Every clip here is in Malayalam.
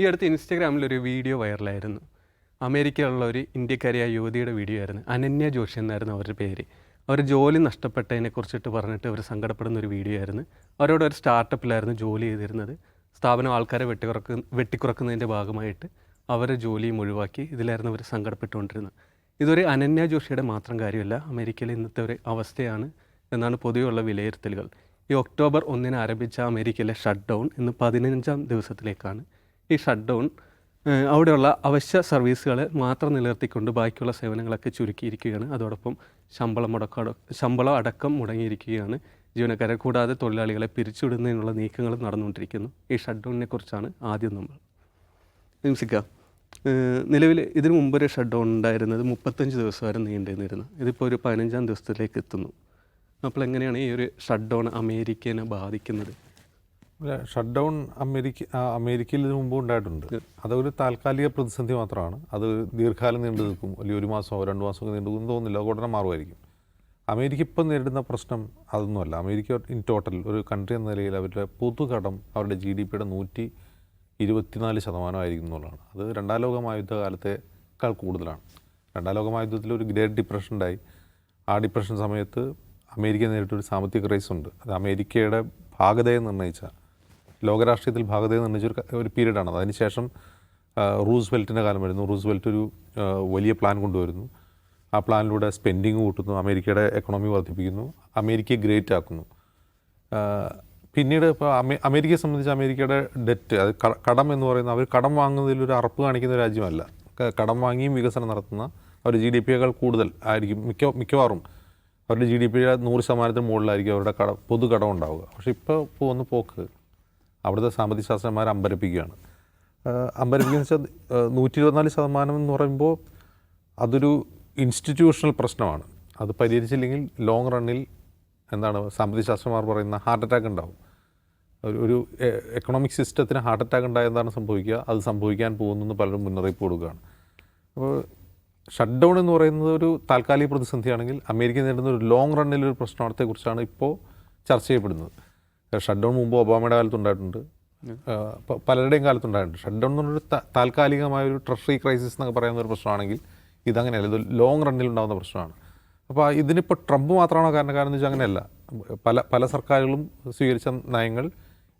ഈ അടുത്ത് ഇൻസ്റ്റാഗ്രാമിലൊരു വീഡിയോ വൈറലായിരുന്നു. അമേരിക്കയിലുള്ള ഒരു ഇന്ത്യക്കാരിയായ യുവതിയുടെ വീഡിയോ ആയിരുന്നു. അനന്യ ജോഷി എന്നായിരുന്നു അവരുടെ പേര്. അവർ ജോലി നഷ്ടപ്പെട്ടതിനെ കുറിച്ചിട്ട് പറഞ്ഞിട്ട് അവർ സങ്കടപ്പെടുന്ന ഒരു വീഡിയോ ആയിരുന്നു. അവരോട് ഒരു സ്റ്റാർട്ടപ്പിലായിരുന്നു ജോലി ചെയ്തിരുന്നത്. സ്ഥാപനം ആൾക്കാരെ വെട്ടിക്കുറക്ക് വെട്ടിക്കുറക്കുന്നതിന്റെ ഭാഗമായിട്ട് അവരെ ജോലിയും ഒഴിവാക്കി ഇതിലായിരുന്നു അവർ സങ്കടപ്പെട്ടുകൊണ്ടിരുന്നത്. ഇതൊരു അനന്യ ജോഷിയുടെ മാത്രം കാര്യമല്ല അമേരിക്കയിലെ ഇന്നത്തെ ഒരു അവസ്ഥയാണ് എന്നാണ് പൊതുവെയുള്ള വിലയിരുത്തലുകൾ. ഈ ഒക്ടോബർ ഒന്നിന് ആരംഭിച്ച അമേരിക്കയിലെ ഷട്ട് ഡൗൺ ഇന്ന് പതിനഞ്ചാം ദിവസത്തിലേക്കാണ്. ഈ ഷട്ട് ഡൗൺ അവിടെയുള്ള അവശ്യ സർവീസുകളെ മാത്രം നിലനിർത്തിക്കൊണ്ട് ബാക്കിയുള്ള സേവനങ്ങളൊക്കെ ചുരുക്കിയിരിക്കുകയാണ്. അതോടൊപ്പം ശമ്പളം മുടക്കം ശമ്പളം അടക്കം മുടങ്ങിയിരിക്കുകയാണ്. ജീവനക്കാരെ കൂടാതെ തൊഴിലാളികളെ പിരിച്ചുവിടുന്നതിനുള്ള നീക്കങ്ങൾ നടന്നുകൊണ്ടിരിക്കുന്നു. ഈ ഷട്ട് ഡൗണിനെ കുറിച്ചാണ് ആദ്യം നമ്മൾ നിംസിക്ക നിലവിൽ ഇതിനു മുമ്പ് ഒരു ഷട്ട് ഡൗൺ ഉണ്ടായിരുന്നത് മുപ്പത്തഞ്ച് ദിവസം വരെ നീണ്ടിരുന്നിരുന്നു ഇതിപ്പോൾ ഒരു പതിനഞ്ചാം ദിവസത്തിലേക്ക് എത്തുന്നു. അപ്പോൾ എങ്ങനെയാണ് ഈ ഒരു ഷട്ട് ഡൗൺ അമേരിക്കനെ ബാധിക്കുന്നത്? ഷട്ട് ഡൗൺ അമേരിക്ക അമേരിക്കയിൽ ഇതിനു മുമ്പ് ഉണ്ടായിട്ടുണ്ട്. അതൊരു താൽക്കാലിക പ്രതിസന്ധി മാത്രമാണ്. അത് ദീർഘകാലം നീണ്ടു നിൽക്കും. അല്ലെങ്കിൽ ഒരു മാസമോ രണ്ട് മാസമോ നീണ്ടു നിൽക്കും തോന്നുന്നില്ല. ഉടനെ മാറുമായിരിക്കും. അമേരിക്ക ഇപ്പം നേരിടുന്ന പ്രശ്നം അതൊന്നുമല്ല. അമേരിക്ക ഇൻ ടോട്ടൽ ഒരു കൺട്രി എന്ന നിലയിൽ അവരുടെ പൊതുകടം അവരുടെ ജി ഡി പിയുടെ നൂറ്റി ഇരുപത്തിനാല് ശതമാനമായിരിക്കും എന്നുള്ളതാണ്. അത് രണ്ടാം ലോക മഹായുദ്ധകാലത്തേക്കാൾ കൂടുതലാണ്. രണ്ടാം ലോക മഹായുദ്ധത്തിൽ ഒരു ഗ്രേറ്റ് ഡിപ്രഷൻ ഉണ്ടായി. ആ ഡിപ്രഷൻ സമയത്ത് അമേരിക്ക നേരിട്ടൊരു സാമ്പത്തിക ക്രൈസ് ഉണ്ട്. അത് അമേരിക്കയുടെ ഭാഗതയെ നിർണയിച്ച ലോകരാഷ്ട്രീയത്തിൽ ഭാഗതയെ നിർണയിച്ച ഒരു ഒരു പീരീഡാണ് അതിനുശേഷം റൂസ്വെൽറ്റിന്റെ കാലം വരുന്നു. റൂസ്വെൽറ്റ് ഒരു വലിയ പ്ലാൻ കൊണ്ടുവരുന്നു. ആ പ്ലാനിലൂടെ സ്പെൻഡിങ് കൂട്ടുന്നു അമേരിക്കയുടെ എക്കണോമി വർദ്ധിപ്പിക്കുന്നു അമേരിക്കയെ ഗ്രേറ്റ് ആക്കുന്നു. പിന്നീട് ഇപ്പോൾ അമേ അമേരിക്കയെ സംബന്ധിച്ച് അമേരിക്കയുടെ ഡെറ്റ് അത് കടം എന്ന് പറയുന്ന അവർ കടം വാങ്ങുന്നതിൽ ഒരു അറപ്പ് കാണിക്കുന്ന രാജ്യമല്ല. കടം വാങ്ങിയും വികസനം നടത്തുന്ന അവർ ജി ഡി പിയേക്കാൾ കൂടുതൽ ആയിരിക്കും. മിക്ക മിക്കവാറും അവരുടെ ജി ഡി പിയുടെ നൂറ് ശതമാനത്തിന് മുകളിലായിരിക്കും അവരുടെ കട പൊതു കടം ഉണ്ടാവുക. പക്ഷേ ഇപ്പോൾ പോകുന്ന പോക്ക് അവിടുത്തെ സാമ്പത്തിക ശാസ്ത്രന്മാർ അമ്പരപ്പിക്കുകയാണ്. അമ്പരപ്പിക്കുന്ന വെച്ചാൽ നൂറ്റി ഇരുപത്തിനാല് ശതമാനം എന്ന് പറയുമ്പോൾ അതൊരു ഇൻസ്റ്റിറ്റ്യൂഷണൽ പ്രശ്നമാണ്. അത് പരിഹരിച്ചില്ലെങ്കിൽ ലോങ് റണ്ണിൽ എന്താണ് സാമ്പത്തിക ശാസ്ത്രന്മാർ പറയുന്ന ഹാർട്ട് അറ്റാക്ക് ഉണ്ടാവും. ഒരു ഒരു എക്കണോമിക് സിസ്റ്റത്തിന് ഹാർട്ട് അറ്റാക്ക് ഉണ്ടായ എന്താണ് സംഭവിക്കുക? അത് സംഭവിക്കാൻ പോകുന്നു എന്ന് പലരും മുന്നറിയിപ്പ് കൊടുക്കുകയാണ്. അപ്പോൾ ഷട്ട് ഡൗൺ എന്ന് പറയുന്നത് ഒരു താൽക്കാലിക പ്രതിസന്ധിയാണെങ്കിൽ അമേരിക്ക നേരിടുന്ന ഒരു ലോങ് റണ്ണിലൊരു പ്രശ്നത്തെക്കുറിച്ചാണ് ഇപ്പോൾ ചർച്ച ചെയ്യപ്പെടുന്നത്. ഷട്ട് ഡൗൺ മുമ്പ് ഒബാമയുടെ കാലത്തുണ്ടായിട്ടുണ്ട് പലരുടെയും കാലത്തുണ്ടായിട്ടുണ്ട് ഷട്ട് ഡൗൺ എന്ന് പറഞ്ഞൊരു താൽക്കാലികമായ ഒരു ട്രഷറി ക്രൈസിസ് എന്നൊക്കെ പറയുന്ന ഒരു പ്രശ്നമാണെങ്കിൽ ഇതങ്ങനെയല്ല. ഇത് ലോങ് റണ്ണിൽ ഉണ്ടാകുന്ന പ്രശ്നമാണ്. അപ്പോൾ ഇതിനിപ്പോൾ ട്രംപ് മാത്രമാണോ കാരണക്കാരെന്ന് വെച്ചാൽ അങ്ങനെയല്ല. പല പല സർക്കാരുകളും സ്വീകരിച്ച നയങ്ങൾ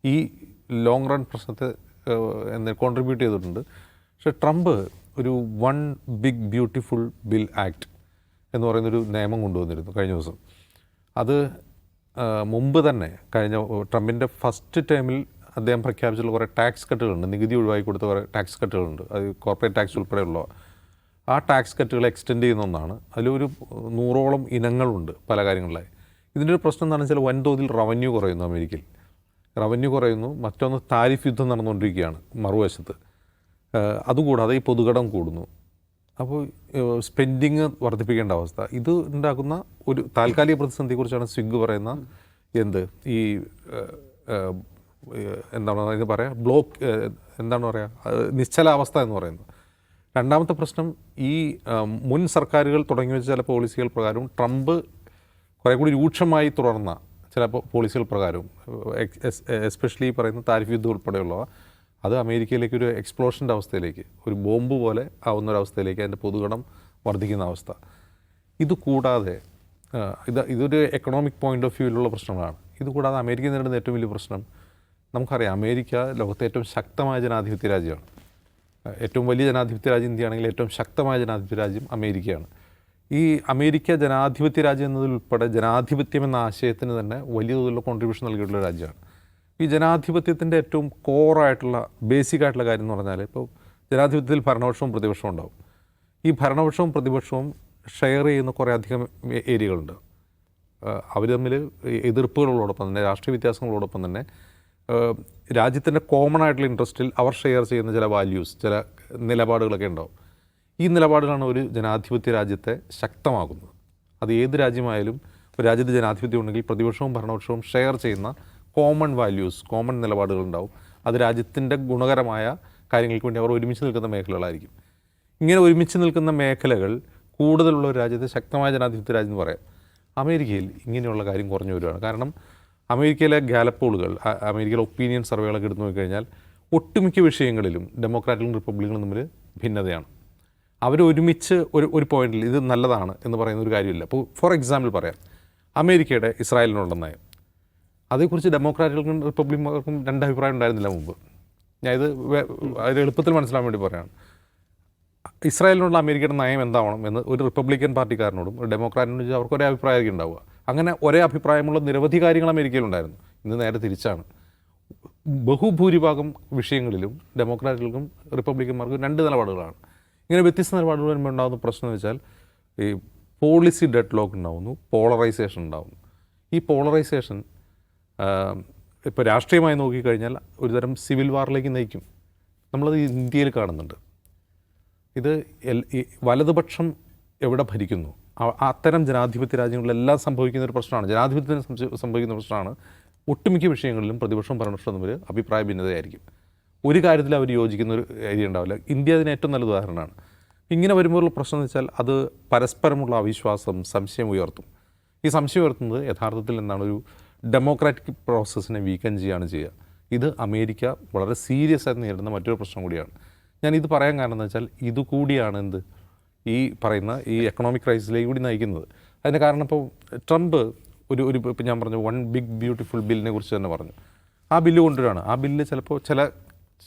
ഈ ലോങ് റൺ പ്രശ്നത്തെ എന്ന് കോൺട്രിബ്യൂട്ട് ചെയ്തിട്ടുണ്ട്. പക്ഷേ ട്രംപ് ഒരു one big beautiful bill act എന്ന് പറയുന്നൊരു നിയമം കൊണ്ടുവന്നിരുന്നു കഴിഞ്ഞ ദിവസം. അത് മുമ്പ് തന്നെ കഴിഞ്ഞ ട്രംപിന്റെ ഫസ്റ്റ് ടൈമിൽ അദ്ദേഹം പ്രഖ്യാപിച്ചുള്ള കുറേ ടാക്സ് കട്ടുകളുണ്ട്. നികുതി ഒഴിവാക്കി കൊടുത്ത കുറേ ടാക്സ് കട്ടുകളുണ്ട്. അത് കോർപ്പറേറ്റ് ടാക്സ് ഉൾപ്പെടെയുള്ള. ആ ടാക്സ് കട്ടുകൾ എക്സ്റ്റെൻഡ് ചെയ്യുന്ന ഒന്നാണ്. അതിലൊരു നൂറോളം ഇനങ്ങളുണ്ട് പല കാര്യങ്ങളിലായി. ഇതിന്റെ ഒരു പ്രശ്നം എന്താണെന്ന് വെച്ചാൽ വൻതോതിൽ റവന്യൂ കുറയുന്നു അമേരിക്കയിൽ. റവന്യൂ കുറയുന്നു. മറ്റൊന്ന് താരിഫ് യുദ്ധം നടന്നുകൊണ്ടിരിക്കുകയാണ് മറുവശത്ത്. അതുകൂടാതെ ഈ പൊതുകടം കൂടുന്നു. അപ്പോൾ സ്പെൻഡിങ് വർദ്ധിപ്പിക്കേണ്ട അവസ്ഥ. ഇത് ഉണ്ടാക്കുന്ന ഒരു താൽക്കാലിക പ്രതിസന്ധിയെക്കുറിച്ചാണ് സ്വിഗ് പറയുന്ന എന്ത്? ഈ എന്താണ് ഇത് പറയുക ബ്ലോക്ക് എന്താണ് എന്താണ് പറയുക നിശ്ചലാവസ്ഥ എന്ന് പറയുന്നത്. രണ്ടാമത്തെ പ്രശ്നം ഈ മുൻ സർക്കാരുകൾ തുടങ്ങി വെച്ച ചില പോളിസികൾ പ്രകാരവും ട്രംപ് കുറേ കൂടി രൂക്ഷമായി തുടർന്ന ചില പോളിസികൾ പ്രകാരവും എസ്പെഷ്യലി പറയുന്ന താരിഫ് യുദ്ധം ഉൾപ്പെടെയുള്ളവ. അത് അമേരിക്കയിലേക്ക് ഒരു എക്സ്പ്ലോഷന്റെ അവസ്ഥയിലേക്ക് ഒരു ബോംബ് പോലെ ആവുന്ന ഒരു അവസ്ഥയിലേക്ക് അതിന്റെ പൊതുഗണം വർദ്ധിക്കുന്ന അവസ്ഥ. ഇത് കൂടാതെ ഇത് ഇതൊരു എക്കണോമിക് പോയിന്റ് ഓഫ് വ്യൂവിലുള്ള പ്രശ്നങ്ങളാണ്. ഇത് കൂടാതെ അമേരിക്ക നേരിടുന്ന ഏറ്റവും വലിയ പ്രശ്നം നമുക്കറിയാം അമേരിക്ക ലോകത്തെ ഏറ്റവും ശക്തമായ ജനാധിപത്യ രാജ്യമാണ്. ഏറ്റവും വലിയ ജനാധിപത്യ രാജ്യം ഇന്ത്യയാണെങ്കിൽ ഏറ്റവും ശക്തമായ ജനാധിപത്യ രാജ്യം അമേരിക്കയാണ്. ഈ അമേരിക്ക ജനാധിപത്യ രാജ്യം എന്നതിലുൾപ്പെടെ ജനാധിപത്യം എന്ന ആശയത്തിന് തന്നെ വലിയ തോതിലുള്ള കോൺട്രിബ്യൂഷൻ നൽകിയിട്ടുള്ള രാജ്യമാണ്. ഈ ജനാധിപത്യത്തിന്റെ ഏറ്റവും കോറായിട്ടുള്ള ബേസിക് ആയിട്ടുള്ള കാര്യം എന്ന് പറഞ്ഞാൽ ഇപ്പോൾ ജനാധിപത്യത്തിൽ ഭരണപക്ഷവും പ്രതിപക്ഷവും ഉണ്ടാവും. ഈ ഭരണപക്ഷവും പ്രതിപക്ഷവും ഷെയർ ചെയ്യുന്ന കുറേ അധികം ഏരിയകളുണ്ട്. അവർ തമ്മിൽ എതിർപ്പുകളോടൊപ്പം തന്നെ രാഷ്ട്രീയ വ്യത്യാസങ്ങളോടൊപ്പം തന്നെ രാജ്യത്തിന്റെ കോമൺ ആയിട്ടുള്ള ഇൻട്രസ്റ്റിൽ അവർ ഷെയർ ചെയ്യുന്ന ചില വാല്യൂസ് ചില നിലപാടുകളൊക്കെ ഉണ്ടാവും. ഈ നിലപാടുകളാണ് ഒരു ജനാധിപത്യ രാജ്യത്തെ ശക്തമാക്കുന്നത്. അത് ഏത് രാജ്യമായാലും ഒരു രാജ്യത്ത് ജനാധിപത്യം ഉണ്ടെങ്കിൽ പ്രതിപക്ഷവും ഭരണപക്ഷവും ഷെയർ ചെയ്യുന്ന കോമൺ വാല്യൂസ് കോമൺ നിലപാടുകൾ ഉണ്ടാവും അത് രാജ്യത്തിന്റെ ഗുണകരമായ കാര്യങ്ങൾക്ക് വേണ്ടി അവർ ഒരുമിച്ച് നിൽക്കുന്ന മേഖലകളായിരിക്കും. ഇങ്ങനെ ഒരുമിച്ച് നിൽക്കുന്ന മേഖലകൾ കൂടുതലുള്ള ഒരു രാജ്യത്തെ ശക്തമായ ജനാധിപത്യ രാജ്യം എന്ന് പറയാം. അമേരിക്കയിൽ ഇങ്ങനെയുള്ള കാര്യം കുറഞ്ഞു വരികയാണ് കാരണം അമേരിക്കയിലെ ഗാലപ്പോളുകൾ അമേരിക്കയിലെ ഒപ്പീനിയൻ സർവേകളൊക്കെ എടുത്തു നോക്കിക്കഴിഞ്ഞാൽ ഒട്ടുമിക്ക വിഷയങ്ങളിലും ഡെമോക്രാറ്റിക്കും റിപ്പബ്ലിക്കുകളും തമ്മിൽ ഭിന്നതയാണ്. അവർ ഒരുമിച്ച് ഒരു ഒരു പോയിന്റിൽ ഇത് നല്ലതാണ് എന്ന് പറയുന്ന ഒരു കാര്യമില്ല. അപ്പോൾ ഫോർ എക്സാമ്പിൾ പറയാം. അമേരിക്കയുടെ ഇസ്രായേലിനുള്ള നയം. അതേക്കുറിച്ച് ഡെമോക്രാറ്റുകൾക്കും റിപ്പബ്ലിക്കും രണ്ട് അഭിപ്രായം ഉണ്ടായിരുന്നില്ല മുമ്പ്. ഞാൻ ഇത് അതിൽ അത് എളുപ്പത്തിൽ മനസ്സിലാൻ വേണ്ടി പറയാണ്. ഇസ്രായേലിനുള്ള അമേരിക്കയുടെ നയം എന്താവണം എന്ന് ഒരു റിപ്പബ്ലിക്കൻ പാർട്ടിക്കാരനോടും ഒരു ഡെമോക്രാറ്റിനോടും ചോദിച്ചാൽ അവർക്ക് ഒരേ അഭിപ്രായമായിരിക്കും ഉണ്ടാവുക. അങ്ങനെ ഒരേ അഭിപ്രായമുള്ള നിരവധി കാര്യങ്ങൾ അമേരിക്കയിലുണ്ടായിരുന്നു ഇന്ന് നേരെ തിരിച്ചാണ്. ബഹുഭൂരിഭാഗം വിഷയങ്ങളിലും ഡെമോക്രാറ്റുകൾക്കും റിപ്പബ്ലിക്കന്മാർക്കും രണ്ട് നിലപാടുകളാണ്. ഇങ്ങനെ വ്യത്യസ്ത നിലപാടുകൾ വരുമ്പോൾ ഉണ്ടാകുന്ന പ്രശ്നം എന്ന് വെച്ചാൽ ഈ പോളിസി ഡെഡ് ലോക്ക് ഉണ്ടാവുന്നു പോളറൈസേഷൻ ഉണ്ടാവുന്നു. ഈ പോളറൈസേഷൻ ഇപ്പോൾ രാഷ്ട്രീയമായി നോക്കിക്കഴിഞ്ഞാൽ ഒരുതരം സിവിൽ വാറിലേക്ക് നയിക്കും. നമ്മളത് ഇന്ത്യയിൽ കാണുന്നുണ്ട്. ഇത് വലതുപക്ഷം എവിടെ ഭരിക്കുന്നു? അത്തരം ജനാധിപത്യ രാജ്യങ്ങളിലെല്ലാം സംഭവിക്കുന്ന ഒരു പ്രശ്നമാണ്. ജനാധിപത്യത്തിന് സംഭവിക്കുന്ന പ്രശ്നമാണ്. ഒട്ടുമിക്ക വിഷയങ്ങളിലും പ്രതിപക്ഷവും ഭരണപക്ഷവും തമ്മിൽ അഭിപ്രായ ഭിന്നതയായിരിക്കും. ഒരു കാര്യത്തിൽ അവർ യോജിക്കുന്ന ഒരു ഏരിയ ഉണ്ടാവില്ല. ഇന്ത്യ അതിന് ഏറ്റവും നല്ല ഉദാഹരണമാണ്. ഇങ്ങനെ വരുമ്പോഴുള്ള പ്രശ്നം എന്ന് വെച്ചാൽ അത് പരസ്പരമുള്ള അവിശ്വാസം സംശയം ഉയർത്തും. ഈ സംശയം ഉയർത്തുന്നത് യഥാർത്ഥത്തിൽ എന്താണ്? ഒരു ഡെമോക്രാറ്റിക് പ്രോസസ്സിനെ വീക്കൻ ചെയ്യുകയാണ് ചെയ്യുക. ഇത് അമേരിക്ക വളരെ സീരിയസ് ആയി നേരിടുന്ന മറ്റൊരു പ്രശ്നം കൂടിയാണ്. ഞാൻ ഇത് പറയാൻ കാരണം എന്ന് വെച്ചാൽ ഇതുകൂടിയാണ് എന്ത്? ഈ പറയുന്ന ഈ എക്കണോമിക് ക്രൈസിലേക്ക് കൂടി നയിക്കുന്നത്. അതിന് കാരണം ഇപ്പോൾ ട്രംപ് ഒരു ഒരു ഇപ്പം ഞാൻ പറഞ്ഞു വൺ ബിഗ് ബ്യൂട്ടിഫുൾ ബില്ലിനെ കുറിച്ച് തന്നെ പറഞ്ഞു. ആ ബില്ല് കൊണ്ടുവരാണ് ആ ബില്ല് ചിലപ്പോൾ ചില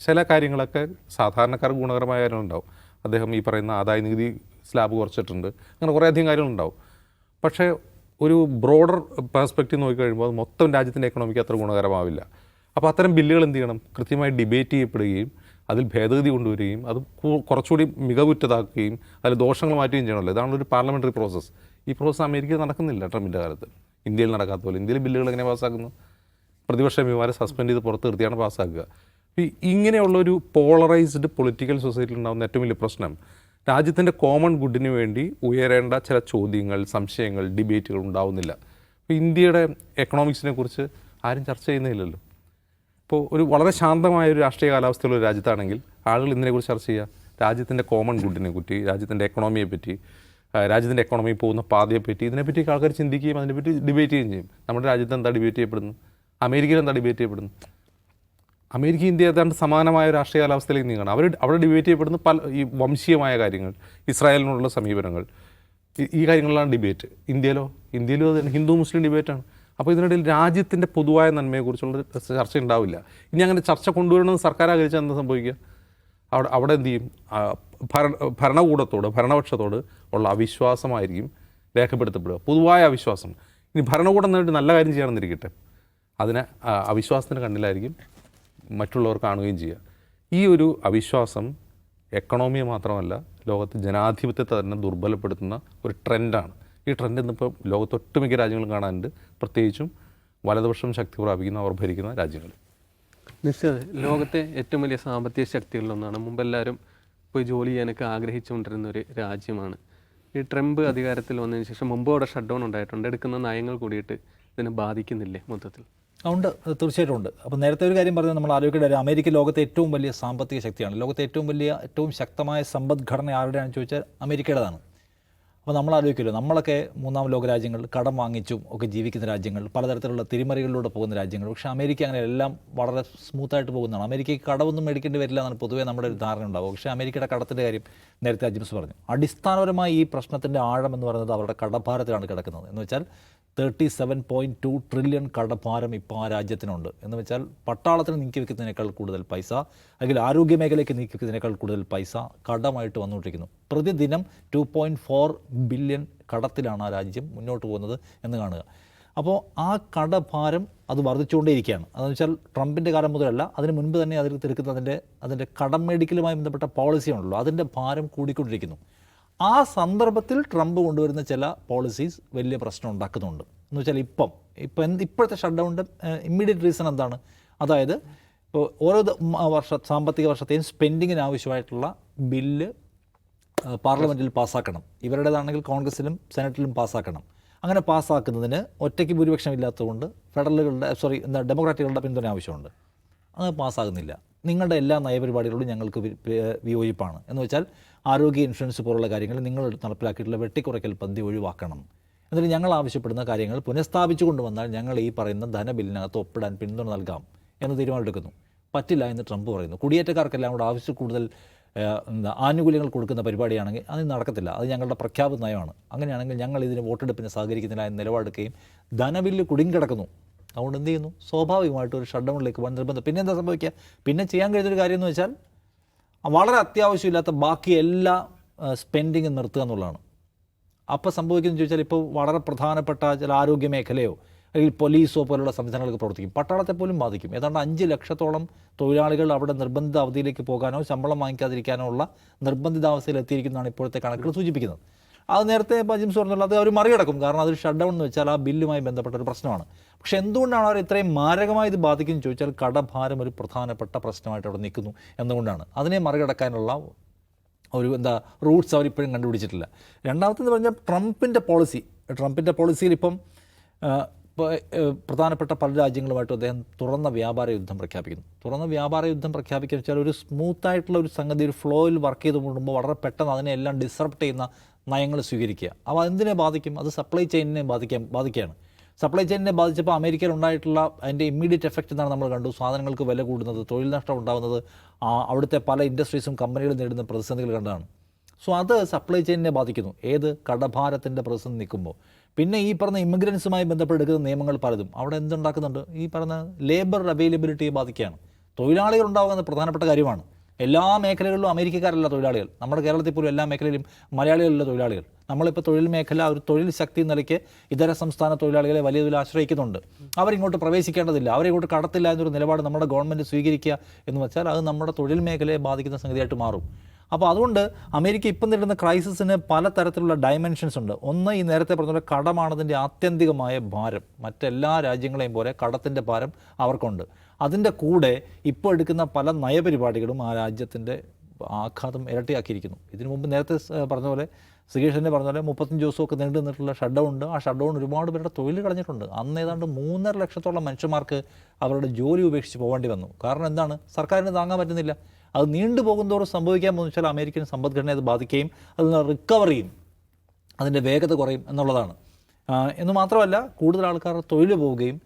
ചില കാര്യങ്ങളൊക്കെ സാധാരണക്കാർക്ക് ഗുണകരമായ കാര്യങ്ങളുണ്ടാവും. അദ്ദേഹം ഈ പറയുന്ന ആദായ നികുതി സ്ലാബ് കുറച്ചിട്ടുണ്ട്. അങ്ങനെ കുറേ അധികം കാര്യങ്ങളുണ്ടാവും. പക്ഷേ ഒരു ബ്രോഡർ പെർസ്പെക്റ്റീവ് നോക്കിക്കഴിയുമ്പോൾ അത് മൊത്തം രാജ്യത്തിന്റെ എക്കണോമിക്ക് അത്ര ഗുണകരമാവില്ല. അപ്പോൾ അത്തരം ബില്ലുകൾ എന്ത് ചെയ്യണം? കൃത്യമായി ഡിബേറ്റ് ചെയ്യപ്പെടുകയും അതിൽ ഭേദഗതി കൊണ്ടുവരികയും അത് കുറച്ചുകൂടി മികവുറ്റതാക്കുകയും അതിൽ ദോഷങ്ങൾ മാറ്റുകയും ചെയ്യണമല്ലോ. ഇതാണ് ഒരു പാർലമെന്ററി പ്രോസസ്സ് ഈ പ്രോസസ്സ് അമേരിക്കയിൽ നടക്കുന്നില്ല ട്രംപിന്റെ കാലത്ത്. ഇന്ത്യയിൽ നടക്കാത്ത പോലെ. ഇന്ത്യയിൽ ബില്ലുകൾ എങ്ങനെ പാസ്സാക്കുന്നു? പ്രതിപക്ഷ എംപിമാരെ സസ്പെൻഡ് ചെയ്ത് പുറത്ത് നിർത്തിയാണ് പാസ്സാക്കുക. ഈ ഇങ്ങനെയുള്ളൊരു പോളറൈസ്ഡ് പൊളിറ്റിക്കൽ സൊസൈറ്റിയിൽ ഉണ്ടാകുന്ന ഏറ്റവും വലിയ പ്രശ്നം രാജ്യത്തിന്റെ കോമൺ ഗുഡിന് വേണ്ടി ഉയരേണ്ട ചില ചോദ്യങ്ങൾ സംശയങ്ങൾ ഡിബേറ്റുകൾ ഉണ്ടാവുന്നില്ല. ഇപ്പോൾ ഇന്ത്യയുടെ എക്കണോമിക്സിനെ കുറിച്ച് ആരും ചർച്ച ചെയ്യുന്നില്ലല്ലോ. ഇപ്പോൾ ഒരു വളരെ ശാന്തമായ ഒരു രാഷ്ട്രീയ കാലാവസ്ഥയുള്ള ഒരു രാജ്യത്താണെങ്കിൽ ആളുകൾ ഇതിനെക്കുറിച്ച് ചർച്ച ചെയ്യുക? രാജ്യത്തിന്റെ കോമൺ ഗുഡിനെ പറ്റി രാജ്യത്തിന്റെ എക്കണോമിയെ പറ്റി രാജ്യത്തിന്റെ എക്കണോമി പോകുന്ന പാതയെപ്പറ്റി ഇതിനെപ്പറ്റി ആൾക്കാർ ചിന്തിക്കുകയും അതിനെപ്പറ്റി ഡിബേറ്റ് ചെയ്യുകയും ചെയ്യും. നമ്മുടെ രാജ്യത്ത് എന്താ ഡിബേറ്റ് ചെയ്യപ്പെടുന്നു അമേരിക്കയിൽ എന്താ ഡിബേറ്റ് ചെയ്യപ്പെടുന്നു അമേരിക്ക ഇന്ത്യ ഏതാണ്ട് സമാനമായ രാഷ്ട്രീയ കാലാവസ്ഥയിലേക്ക് നീങ്ങണം. അവർ അവിടെ ഡിബേറ്റ് ചെയ്യപ്പെടുന്ന പല ഈ വംശീയമായ കാര്യങ്ങൾ ഇസ്രായേലിനോടുള്ള സമീപനങ്ങൾ ഈ- കാര്യങ്ങളിലാണ് ഡിബേറ്റ് ഇന്ത്യയിലോ? ഇന്ത്യയിലോ അത് ഹിന്ദു മുസ്ലിം ഡിബേറ്റാണ് അപ്പോൾ ഇതിനിടയിൽ രാജ്യത്തിന്റെ പൊതുവായ നന്മയെക്കുറിച്ചുള്ള ചർച്ച ഉണ്ടാവില്ല. ഇനി അങ്ങനെ ചർച്ച കൊണ്ടുവരണമെന്ന് സർക്കാർ ആഗ്രഹിച്ചാൽ എന്താ സംഭവിക്കുക? അവിടെ അവിടെ എന്ത് ചെയ്യും? ഭര ഭരണ ഭരണകൂടത്തോട് ഭരണപക്ഷത്തോട് ഉള്ള അവിശ്വാസമായിരിക്കും രേഖപ്പെടുത്തപ്പെടുക. പൊതുവായ അവിശ്വാസം. ഇനി ഭരണകൂടം നേരിട്ട് നല്ല കാര്യം ചെയ്യണമെന്നിരിക്കട്ടെ അതിനെ അവിശ്വാസത്തിന്റെ കണ്ണിലായിരിക്കും മറ്റുള്ളവർ കാണുകയും ചെയ്യുക. ഈ ഒരു അവിശ്വാസം എക്കണോമിയെ മാത്രമല്ല ലോകത്ത് ജനാധിപത്യത്തെ തന്നെ ദുർബലപ്പെടുത്തുന്ന ഒരു ട്രെൻഡാണ് ഈ ട്രെൻഡ് ഇന്നിപ്പോൾ ലോകത്ത് ഒട്ടുമിക്ക രാജ്യങ്ങളും കാണാനുണ്ട്. പ്രത്യേകിച്ചും വലതുപക്ഷം ശക്തി പ്രാപിക്കുന്ന അവർ ഭരിക്കുന്ന രാജ്യങ്ങൾ. നിശ്ചയം ലോകത്തെ ഏറ്റവും വലിയ സാമ്പത്തിക ശക്തികളിലൊന്നാണ്. മുമ്പെല്ലാവരും പോയി ജോലി ചെയ്യാനൊക്കെ ആഗ്രഹിച്ചുകൊണ്ടിരുന്ന ഒരു രാജ്യമാണ്. ഈ ട്രംപ് അധികാരത്തിൽ വന്നതിന് ശേഷം മുമ്പ് അവിടെ ഷട്ട് ഡൗൺ ഉണ്ടായിട്ടുണ്ട്. എടുക്കുന്ന നയങ്ങൾ കൂടിയിട്ട് ഇതിനെ ബാധിക്കുന്നില്ലേ മൊത്തത്തിൽ? ഉണ്ട്. തീർച്ചയായിട്ടും ഉണ്ട്. അപ്പോൾ നേരത്തെ ഒരു കാര്യം പറഞ്ഞത് നമ്മൾ ആലോചിക്കേണ്ട കാര്യം അമേരിക്ക ലോകത്തെ ഏറ്റവും വലിയ സാമ്പത്തിക ശക്തിയാണ്. ലോകത്തെ ഏറ്റവും വലിയ ഏറ്റവും ശക്തമായ സമ്പദ്ഘടന ആരുടെയാണെന്ന് ചോദിച്ചാൽ അമേരിക്കയുടേതാണ്. അപ്പോൾ നമ്മൾ ആലോചിക്കുമല്ലോ നമ്മളൊക്കെ മൂന്നാം ലോക രാജ്യങ്ങൾ കടം വാങ്ങിച്ചും ഒക്കെ ജീവിക്കുന്ന രാജ്യങ്ങൾ പലതരത്തിലുള്ള തിരിമറികളിലൂടെ പോകുന്ന രാജ്യങ്ങൾ. പക്ഷേ അമേരിക്ക അങ്ങനെ എല്ലാം വളരെ സ്മൂത്തായിട്ട് പോകുന്നതാണ്. അമേരിക്കയ്ക്ക് കടമൊന്നും മേടിക്കേണ്ടി വരില്ല എന്നാണ് പൊതുവേ നമ്മുടെ ഒരു ധാരണ ഉണ്ടാവും പക്ഷേ അമേരിക്കയുടെ കടത്തിന്റെ കാര്യം നേരത്തെ അജിംസ് പറഞ്ഞു. അടിസ്ഥാനപരമായി ഈ പ്രശ്നത്തിന്റെ ആഴം എന്ന് പറയുന്നത് അവരുടെ കടഭാരത്തിലാണ് കിടക്കുന്നത്. എന്ന് വെച്ചാൽ thirty seven point two trillion കടഭാരം ഇപ്പോൾ ആ രാജ്യത്തിനുണ്ട്. എന്ന് വെച്ചാൽ പട്ടാളത്തിന് നീക്കി വെക്കുന്നതിനേക്കാൾ കൂടുതൽ പൈസ അല്ലെങ്കിൽ ആരോഗ്യ മേഖലയ്ക്ക് നീക്കി വെക്കുന്നതിനേക്കാൾ കൂടുതൽ പൈസ കടമായിട്ട് വന്നുകൊണ്ടിരിക്കുന്നു. പ്രതിദിനം ടു പോയിന്റ് ഫോർ ബില്യൺ കടത്തിലാണ് ആ രാജ്യം മുന്നോട്ട് പോകുന്നത് എന്ന് കാണുക. അപ്പോൾ ആ കടഭാരം അത് വർദ്ധിച്ചുകൊണ്ടേയിരിക്കുകയാണ്. അതെന്ന് വെച്ചാൽ ട്രംപിന്റെ കാലം മുതലല്ല അതിന് മുൻപ് തന്നെ അതിൽ തീർക്കുന്നതിന്റെ അതിന്റെ കടം മേടിക്കലുമായി ബന്ധപ്പെട്ട പോളിസിയാണല്ലോ അതിന്റെ ഭാരം കൂടിക്കൊണ്ടിരിക്കുന്നു. ആ സന്ദർഭത്തിൽ ട്രംപ് കൊണ്ടുവരുന്ന ചില പോളിസീസ് വലിയ പ്രശ്നം ഉണ്ടാക്കുന്നുണ്ട്. എന്ന് വെച്ചാൽ ഇപ്പം ഇപ്പം എന്ത് ഇപ്പോഴത്തെ ഷട്ട് ഡൗണിന്റെ ഇമ്മീഡിയറ്റ് റീസൺ എന്താണ്? അതായത് ഇപ്പോൾ ഓരോ വർഷ സാമ്പത്തിക വർഷത്തെയും സ്പെൻഡിങ്ങിന് ആവശ്യമായിട്ടുള്ള ബില്ല് പാർലമെന്റിൽ പാസ്സാക്കണം. ഇവരുടേതാണെങ്കിൽ കോൺഗ്രസിലും സെനറ്റിലും പാസ്സാക്കണം. അങ്ങനെ പാസ്സാക്കുന്നതിന് ഒറ്റയ്ക്ക് ഭൂരിപക്ഷം ഇല്ലാത്തതുകൊണ്ട് ഫെഡറലുകളുടെ സോറി എന്താ ഡെമോക്രാറ്റുകളുടെ പിന്തുണ ആവശ്യമുണ്ട്. അത് പാസ്സാകുന്നില്ല. നിങ്ങളുടെ എല്ലാ നയപരിപാടികളോടും ഞങ്ങൾക്ക് വിയോജിപ്പാണ്. എന്ന് വെച്ചാൽ ആരോഗ്യ ഇൻഷുറൻസ് പോലുള്ള കാര്യങ്ങൾ നിങ്ങൾ നടപ്പിലാക്കിയിട്ടുള്ള വെട്ടിക്കുറയ്ക്കൽ പദ്ധതി ഒഴിവാക്കണം. എന്നിട്ട് ഞങ്ങൾ ആവശ്യപ്പെടുന്ന കാര്യങ്ങൾ പുനഃസ്ഥാപിച്ചു കൊണ്ടുവന്നാൽ ഞങ്ങൾ ഈ പറയുന്ന ധനബില്ലിനകത്ത് ഒപ്പിടാൻ പിന്തുണ നൽകാം എന്ന് തീരുമാനമെടുക്കുന്നു. പറ്റില്ല എന്ന് ട്രംപ് പറയുന്നു. കുടിയേറ്റക്കാർക്കെല്ലാം കൂടെ ആവശ്യത്തിൽ കൂടുതൽ എന്താ ആനുകൂല്യങ്ങൾ കൊടുക്കുന്ന പരിപാടിയാണെങ്കിൽ അത് നടക്കത്തില്ല. അത് ഞങ്ങളുടെ പ്രഖ്യാപിത നയമാണ്. അങ്ങനെയാണെങ്കിൽ ഞങ്ങൾ ഇതിന് വോട്ടെടുപ്പിന് സഹകരിക്കുന്നില്ല എന്ന് നിലപാടെടുക്കുകയും ധനബില്ല് കുടുങ്ങിക്കിടക്കുന്നു. അതുകൊണ്ട് എന്ത് ചെയ്യുന്നു? സ്വാഭാവികമായിട്ട് ഒരു ഷട്ട് ഡൗണിലേക്ക് പോകാൻ നിർബന്ധം. പിന്നെ എന്താ സംഭവിക്കുക? പിന്നെ ചെയ്യാൻ കഴിയുന്നൊരു കാര്യം എന്ന് വെച്ചാൽ വളരെ അത്യാവശ്യമില്ലാത്ത ബാക്കി എല്ലാ സ്പെൻഡിങ്ങും നിർത്തുക എന്നുള്ളതാണ്. അപ്പോൾ സംഭവിക്കുന്നത് ചോദിച്ചാൽ ഇപ്പോൾ വളരെ പ്രധാനപ്പെട്ട ചില ആരോഗ്യ മേഖലയോ അല്ലെങ്കിൽ പോലീസോ പോലുള്ള സംവിധാനങ്ങളൊക്കെ പ്രവർത്തിക്കും. പട്ടാളത്തെ പോലും ബാധിക്കും. ഏതാണ്ട് അഞ്ച് ലക്ഷത്തോളം തൊഴിലാളികൾ അവിടെ നിർബന്ധിത അവധിയിലേക്ക് പോകാനോ ശമ്പളം വാങ്ങിക്കാതിരിക്കാനോ ഉള്ള നിർബന്ധിതാവസ്ഥയിൽ എത്തിയിരിക്കുന്നതാണ് ഇപ്പോഴത്തെ കണക്കുകൾ സൂചിപ്പിക്കുന്നത്. അത് നേരത്തെ ഇപ്പോൾ ജിംസ് പറഞ്ഞുള്ളത് അത് അവർ മറികടക്കും. കാരണം അത് ഷട്ട് ഡൗൺ എന്ന് വെച്ചാൽ ആ ബില്ലുമായി ബന്ധപ്പെട്ട ഒരു പ്രശ്നമാണ്. പക്ഷേ എന്തുകൊണ്ടാണ് അവർ ഇത്രയും മാരകമായി ഇത് ബാധിക്കുന്നത് ചോദിച്ചാൽ കടഭാരം ഒരു പ്രധാനപ്പെട്ട പ്രശ്നമായിട്ട് അവിടെ നിൽക്കുന്നു എന്നുകൊണ്ടാണ് അതിനെ മറികടക്കാനുള്ള ഒരു എന്താ റൂട്ട്സ് അവരിപ്പോഴും കണ്ടുപിടിച്ചിട്ടില്ല. രണ്ടാമത്തെന്ന് പറഞ്ഞാൽ ട്രംപിന്റെ പോളിസി. ട്രംപിന്റെ പോളിസിയിൽ ഇപ്പം പ്രധാനപ്പെട്ട പല രാജ്യങ്ങളുമായിട്ട് അദ്ദേഹം തുറന്ന വ്യാപാര യുദ്ധം പ്രഖ്യാപിക്കുന്നു. തുറന്ന വ്യാപാര യുദ്ധം പ്രഖ്യാപിക്കുക വെച്ചാൽ ഒരു സ്മൂത്തായിട്ടുള്ള ഒരു സംഗതി ഒരു ഫ്ലോയിൽ വർക്ക് ചെയ്ത് കൊണ്ടുമ്പോൾ വളരെ പെട്ടെന്ന് അതിനെ എല്ലാം ഡിസറപ്റ്റ് ചെയ്യുന്ന നയങ്ങൾ സ്വീകരിക്കുക. അപ്പോൾ എന്തിനെ ബാധിക്കും? അത് സപ്ലൈ ചെയിനിനെ ബാധിക്കാൻ ബാധിക്കുകയാണ്. സപ്ലൈ ചെയിനിനെ ബാധിച്ചപ്പോൾ അമേരിക്കയിൽ ഉണ്ടായിട്ടുള്ള അതിന്റെ ഇമ്മീഡിയറ്റ് എഫക്റ്റ് എന്നാണ് നമ്മൾ കണ്ടു? സാധനങ്ങൾക്ക് വില കൂടുന്നത് തൊഴിൽ നഷ്ടം ഉണ്ടാകുന്നത് അവിടുത്തെ പല ഇൻഡസ്ട്രീസും കമ്പനികളും നേരിടുന്ന പ്രതിസന്ധികൾ കണ്ടാണ്. സോ അത് സപ്ലൈ ചെയിനിനെ ബാധിക്കുന്നു. ഏത് കടഭാരത്തിന്റെ പ്രതിസന്ധി നിൽക്കുമ്പോൾ. പിന്നെ ഈ പറഞ്ഞ ഇമിഗ്രൻസുമായി ബന്ധപ്പെടുക്കുന്ന നിയമങ്ങൾ പലതും. അവിടെ എന്തുണ്ടാക്കുന്നുണ്ട്? ഈ പറഞ്ഞ ലേബർ അവൈലബിലിറ്റിയെ ബാധിക്കുകയാണ്. തൊഴിലാളികൾ ഉണ്ടാകുന്ന പ്രധാനപ്പെട്ട കാര്യമാണ്. എല്ലാ മേഖലകളിലും അമേരിക്കക്കാരല്ല തൊഴിലാളികൾ. നമ്മുടെ കേരളത്തിൽ പോലും എല്ലാ മേഖലയിലും മലയാളികളുള്ള തൊഴിലാളികൾ. നമ്മളിപ്പോൾ തൊഴിൽ മേഖല ഒരു തൊഴിൽ ശക്തി നിലയ്ക്ക് ഇതര സംസ്ഥാന തൊഴിലാളികളെ വലിയ തോതിൽ ആശ്രയിക്കുന്നുണ്ട്. അവരിങ്ങോട്ട് പ്രവേശിക്കേണ്ടതില്ല. അവരിങ്ങോട്ട് കടത്തില്ല എന്നൊരു നിലപാട് നമ്മുടെ ഗവൺമെന്റ് സ്വീകരിക്കുക എന്ന് വെച്ചാൽ അത് നമ്മുടെ തൊഴിൽ മേഖലയെ ബാധിക്കുന്ന സംഗതിയായിട്ട് മാറും. അപ്പോൾ അതുകൊണ്ട് അമേരിക്ക ഇപ്പം നേരിടുന്ന ക്രൈസിസിന് പല തരത്തിലുള്ള ഡയമെൻഷൻസ് ഉണ്ട്. ഒന്ന് ഈ നേരത്തെ പറഞ്ഞ പോലെ കടമാണതിന്റെ ആത്യന്തികമായ ഭാരം. മറ്റെല്ലാ രാജ്യങ്ങളെയും പോലെ കടത്തിന്റെ ഭാരം അവർക്കുണ്ട്. അതിന്റെ കൂടെ ഇപ്പോൾ എടുക്കുന്ന പല നയപരിപാടികളും ആ രാജ്യത്തിന്റെ ആഘാതം ഇരട്ടിയാക്കിയിരിക്കുന്നു. ഇതിനു മുമ്പ് നേരത്തെ പറഞ്ഞ പോലെ തന്നെ പറഞ്ഞ പോലെ മുപ്പത്തഞ്ച് ദിവസമൊക്കെ നീണ്ടു നിന്നിട്ടുള്ള ഷട്ട് ഡൗൺ ഉണ്ട്. ആ ഷട്ട് ഡൗൺ ഒരുപാട് പേരുടെ തൊഴിൽ കളഞ്ഞിട്ടുണ്ട്. അന്ന് ഏതാണ്ട് മൂന്നര ലക്ഷത്തോളം മനുഷ്യന്മാർക്ക് അവരുടെ ജോലി ഉപേക്ഷിച്ച് പോകേണ്ടി വന്നു. കാരണം എന്താണ്? സർക്കാരിന് താങ്ങാൻ പറ്റുന്നില്ല. അത് നീണ്ടു പോകുന്തോറും സംഭവിക്കാൻ പോകുന്ന വെച്ചാൽ അമേരിക്കൻ സമ്പദ്ഘടനയെ അത് ബാധിക്കുകയും അതിൽ നിന്ന് റിക്കവർ ചെയ്യും. അതിന്റെ വേഗത കുറയും എന്നുള്ളതാണ്. എന്ന് മാത്രമല്ല കൂടുതൽ ആൾക്കാർ തൊഴിൽ പോവുകയും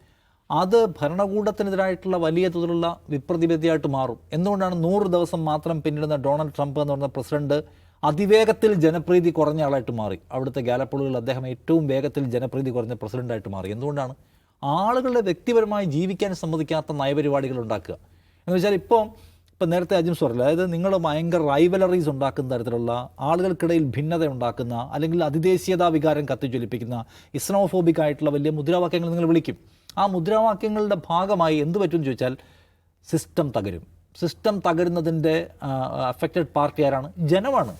അത് ഭരണകൂടത്തിനെതിരായിട്ടുള്ള വലിയ തോതിലുള്ള വിപ്രതിപത്തിയായിട്ട് മാറും. എന്തുകൊണ്ടാണ് നൂറ് ദിവസം മാത്രം പിന്നിടുന്ന ഡൊണാൾഡ് ട്രംപ് എന്ന് പറഞ്ഞ പ്രസിഡന്റ് അതിവേഗത്തിൽ ജനപ്രീതി കുറഞ്ഞ ആളായിട്ട് മാറി. അവിടുത്തെ ഗാലപ്പോളുകൾ അദ്ദേഹം ഏറ്റവും വേഗത്തിൽ ജനപ്രീതി കുറഞ്ഞ പ്രസിഡന്റായിട്ട് മാറി. എന്തുകൊണ്ടാണ്? ആളുകളുടെ വ്യക്തിപരമായി ജീവിക്കാൻ സമ്മതിക്കാത്ത നയപരിപാടികൾ ഉണ്ടാക്കുക. എന്ന് വെച്ചാൽ ഇപ്പോൾ ഇപ്പം നേരത്തെ അജിം പറഞ്ഞില്ല അതായത് നിങ്ങൾ ഭയങ്കര റൈവലറീസ് ഉണ്ടാക്കുന്ന തരത്തിലുള്ള ആളുകൾക്കിടയിൽ ഭിന്നത ഉണ്ടാക്കുന്ന അല്ലെങ്കിൽ അതിദേശീയതാ വികാരം കത്തിജ്വലിപ്പിക്കുന്ന ഇസ്ലാമോഫോബിക് ആയിട്ടുള്ള വലിയ മുദ്രാവാക്യങ്ങൾ നിങ്ങൾ വിളിക്കും. ആ മുദ്രാവാക്യങ്ങളുടെ ഭാഗമായി എന്ത് പറ്റും ചോദിച്ചാൽ സിസ്റ്റം തകരും. സിസ്റ്റം തകരുന്നതിന്റെ അഫക്റ്റഡ് പാർട്ടി ആരാണ്? ജനമാണ്.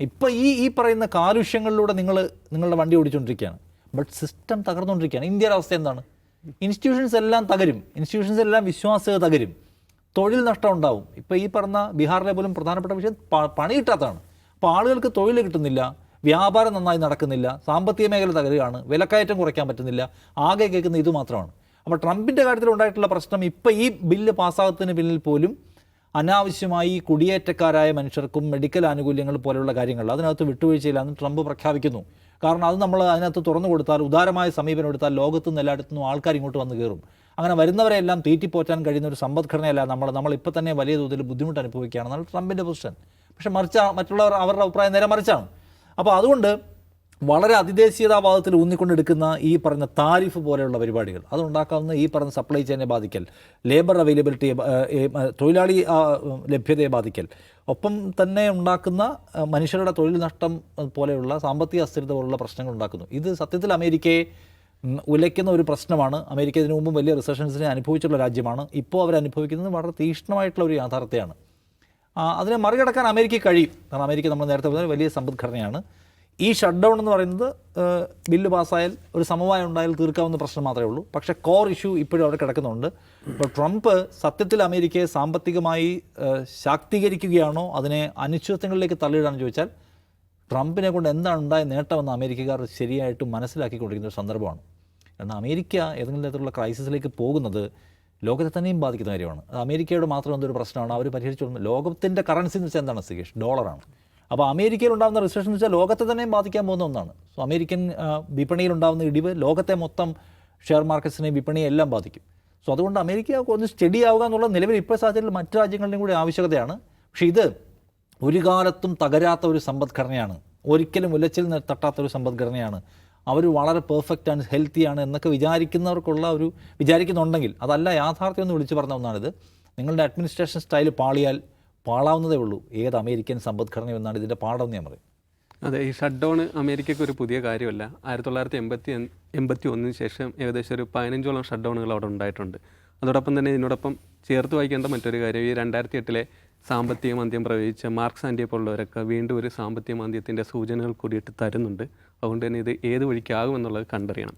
ഇപ്പോൾ ഈ ഈ പറയുന്ന കാലുഷ്യങ്ങളിലൂടെ നിങ്ങൾ നിങ്ങളുടെ വണ്ടി ഓടിച്ചുകൊണ്ടിരിക്കുകയാണ് ബട്ട് സിസ്റ്റം തകർന്നുകൊണ്ടിരിക്കുകയാണ്. ഇന്ത്യയുടെ അവസ്ഥ എന്താണ്? ഇൻസ്റ്റിറ്റ്യൂഷൻസ് എല്ലാം തകരും. ഇൻസ്റ്റിറ്റ്യൂഷൻസ് എല്ലാം വിശ്വാസ്യത തകരും. തൊഴിൽ നഷ്ടം ഉണ്ടാവും. ഇപ്പോൾ ഈ പറഞ്ഞ ബീഹാറിലെ പോലും പ്രധാനപ്പെട്ട വിഷയം പണി കിട്ടാത്തതാണ്. അപ്പോൾ ആളുകൾക്ക് തൊഴിൽ കിട്ടുന്നില്ല. വ്യാപാരം നന്നായി നടക്കുന്നില്ല സാമ്പത്തിക മേഖല തകരുകയാണ് വിലക്കയറ്റം കുറയ്ക്കാൻ പറ്റുന്നില്ല ആകെ കേൾക്കുന്ന ഇത് മാത്രമാണ്. അപ്പോൾ ട്രംപിന്റെ കാര്യത്തിൽ ഉണ്ടായിട്ടുള്ള പ്രശ്നം ഇപ്പോൾ ഈ ബില്ല് പാസ്സാകത്തിന് പിന്നിൽ പോലും അനാവശ്യമായി കുടിയേറ്റക്കാരായ മനുഷ്യർക്കും മെഡിക്കൽ ആനുകൂല്യങ്ങൾ പോലെയുള്ള കാര്യങ്ങൾ അതിനകത്ത് വിട്ടുവീഴ്ചയില്ലാന്ന് ട്രംപ് പ്രഖ്യാപിക്കുന്നു. കാരണം അത് നമ്മൾ അതിനകത്ത് തുറന്നു കൊടുത്താൽ ഉദാരമായ സമീപനം എടുത്താൽ ലോകത്തു നിന്ന് എല്ലായിടത്തുനിന്നും ആൾക്കാർ ഇങ്ങോട്ട് വന്ന് കയറും. അങ്ങനെ വരുന്നവരെല്ലാം തീറ്റിപ്പോറ്റാൻ കഴിയുന്ന ഒരു സമ്പദ്ഘടനയല്ല നമ്മൾ. ഇപ്പോൾ തന്നെ വലിയ തോതിൽ ബുദ്ധിമുട്ട് അനുഭവിക്കുകയാണെന്നാണ് ട്രംപിന്റെ പൊസിഷൻ പക്ഷേ മറിച്ചാണ് മറ്റുള്ളവർ അവരുടെ അഭിപ്രായം നേരെ മറിച്ചാണ്. അപ്പോൾ അതുകൊണ്ട് വളരെ അതിദേശീയതാവാദത്തിൽ ഊന്നിക്കൊണ്ടെടുക്കുന്ന ഈ പറഞ്ഞ താരിഫ് പോലെയുള്ള പരിപാടികൾ അതുണ്ടാക്കാവുന്ന ഈ പറഞ്ഞ സപ്ലൈ ചെയിനെ ബാധിക്കൽ ലേബർ അവൈലബിലിറ്റിയെ തൊഴിലാളി ലഭ്യതയെ ബാധിക്കൽ ഒപ്പം തന്നെ ഉണ്ടാക്കുന്ന മനുഷ്യരുടെ തൊഴിൽ നഷ്ടം പോലെയുള്ള സാമ്പത്തിക അസ്ഥിരത പോലുള്ള പ്രശ്നങ്ങൾ ഉണ്ടാക്കുന്നു. ഇത് സത്യത്തിൽ അമേരിക്കയെ ഉലയ്ക്കുന്ന ഒരു പ്രശ്നമാണ്. അമേരിക്ക ഇതിനു മുമ്പ് വലിയ റിസഷൻസിനെ അനുഭവിച്ചുള്ള രാജ്യമാണ്. ഇപ്പോൾ അവരനുഭവിക്കുന്നത് വളരെ തീക്ഷ്ണമായിട്ടുള്ള ഒരു യാഥാർത്ഥ്യമാണ്. അതിനെ മറികടക്കാൻ അമേരിക്ക കഴിയും. കാരണം അമേരിക്ക നമ്മൾ നേരത്തെ പറഞ്ഞ വലിയ സമ്പദ്ഘടനയാണ്. ഈ ഷട്ട് ഡൗൺ എന്ന് പറയുന്നത് ബില്ല് പാസ്സായാൽ ഒരു സമവായം ഉണ്ടായാൽ തീർക്കാവുന്ന പ്രശ്നം മാത്രമേ ഉള്ളൂ. പക്ഷേ കോർ ഇഷ്യൂ ഇപ്പോഴും അവിടെ കിടക്കുന്നുണ്ട്. ഇപ്പോൾ ട്രംപ് സത്യത്തിൽ അമേരിക്കയെ സാമ്പത്തികമായി ശാക്തീകരിക്കുകയാണോ? അതിനെ അനിശ്ചിതത്വങ്ങളിലേക്ക് തള്ളിയിടാന്ന് ചോദിച്ചാൽ ട്രംപിനെ കൊണ്ട് എന്താണ് ഉണ്ടായ നേട്ടമെന്ന് അമേരിക്കക്കാർ ശരിയായിട്ട് മനസ്സിലാക്കിക്കൊണ്ടിരിക്കുന്ന ഒരു സന്ദർഭമാണ്. കാരണം അമേരിക്ക ഏതെങ്കിലും തരത്തിലുള്ള ക്രൈസിസിലേക്ക് പോകുന്നത് ലോകത്തെ തന്നെയും ബാധിക്കുന്ന കാര്യമാണ്. അത് അമേരിക്കയുടെ മാത്രം എന്തൊരു പ്രശ്നമാണ്? അവർ പരിഹരിച്ചു ലോകത്തിന്റെ കറൻസി എന്ന് വെച്ചാൽ എന്താണ് സുകേഷ്? ഡോളറാണ് അപ്പോൾ അമേരിക്കയിൽ ഉണ്ടാകുന്ന റിസഷൻ എന്ന് വെച്ചാൽ ലോകത്തെ തന്നെയും ബാധിക്കാൻ പോകുന്ന ഒന്നാണ്. സോ അമേരിക്കൻ വിപണിയിൽ ഉണ്ടാകുന്ന ഇടിവ് ലോകത്തെ മൊത്തം ഷെയർ മാർക്കറ്റ്സിനെ വിപണിയെ എല്ലാം ബാധിക്കും. സോ അതുകൊണ്ട് അമേരിക്ക ഒന്ന് സ്റ്റഡി ആവുക എന്നുള്ള നിലവിൽ ഇപ്പോൾ സാഹചര്യത്തിൽ മറ്റു രാജ്യങ്ങളുടെയും കൂടി ആവശ്യകതയാണ്. പക്ഷേ ഇത് ഒരു കാലത്തും തകരാത്ത ഒരു സമ്പദ്ഘടനയാണ്. ഒരിക്കലും ഉലച്ചിൽ തട്ടാത്ത ഒരു സമ്പദ്ഘടനയാണ് അവർ വളരെ പെർഫെക്റ്റ് ആൻഡ് ഹെൽത്തിയാണ് എന്നൊക്കെ വിചാരിക്കുന്നവർക്കുള്ള ഒരു വിചാരിക്കുന്നുണ്ടെങ്കിൽ അതല്ല യാഥാർത്ഥ്യം എന്ന് വിളിച്ചു പറഞ്ഞ ഒന്നാണിത്. നിങ്ങളുടെ അഡ്മിനിസ്ട്രേഷൻ സ്റ്റൈൽ പാളിയാൽ പാളാവുന്നതേ ഉള്ളൂ. ഏത് അമേരിക്കൻ സമ്പദ്ഘടന എന്നാണ് ഇതിന്റെ പാഠം ഞാൻ പറയും. അതെ ഈ ഷട്ട് ഡൗൺ അമേരിക്കയ്ക്ക് ഒരു പുതിയ കാര്യമല്ല. ആയിരത്തി തൊള്ളായിരത്തി എൺപത്തി എൺപത്തി ഒന്നിന് ശേഷം ഏകദേശം ഒരു പതിനഞ്ചോളം ഷട്ട് ഡൗണുകൾ അവിടെ ഉണ്ടായിട്ടുണ്ട്. അതോടൊപ്പം തന്നെ ഇതിനോടൊപ്പം ചേർത്ത് വായിക്കേണ്ട മറ്റൊരു കാര്യം ഈ രണ്ടായിരത്തി എട്ടിലെ സാമ്പത്തിക മാന്ദ്യം പ്രവചിച്ച മാർക്സ് ആൻഡിയെ പോലുള്ളവരൊക്കെ വീണ്ടും ഒരു സാമ്പത്തിക മാന്ദ്യത്തിന്റെ സൂചനകൾ കൂടിയിട്ട് തരുന്നുണ്ട്. അതുകൊണ്ട് തന്നെ ഇത് ഏത് വഴിക്കാകുമെന്നുള്ളത് കണ്ടറിയണം.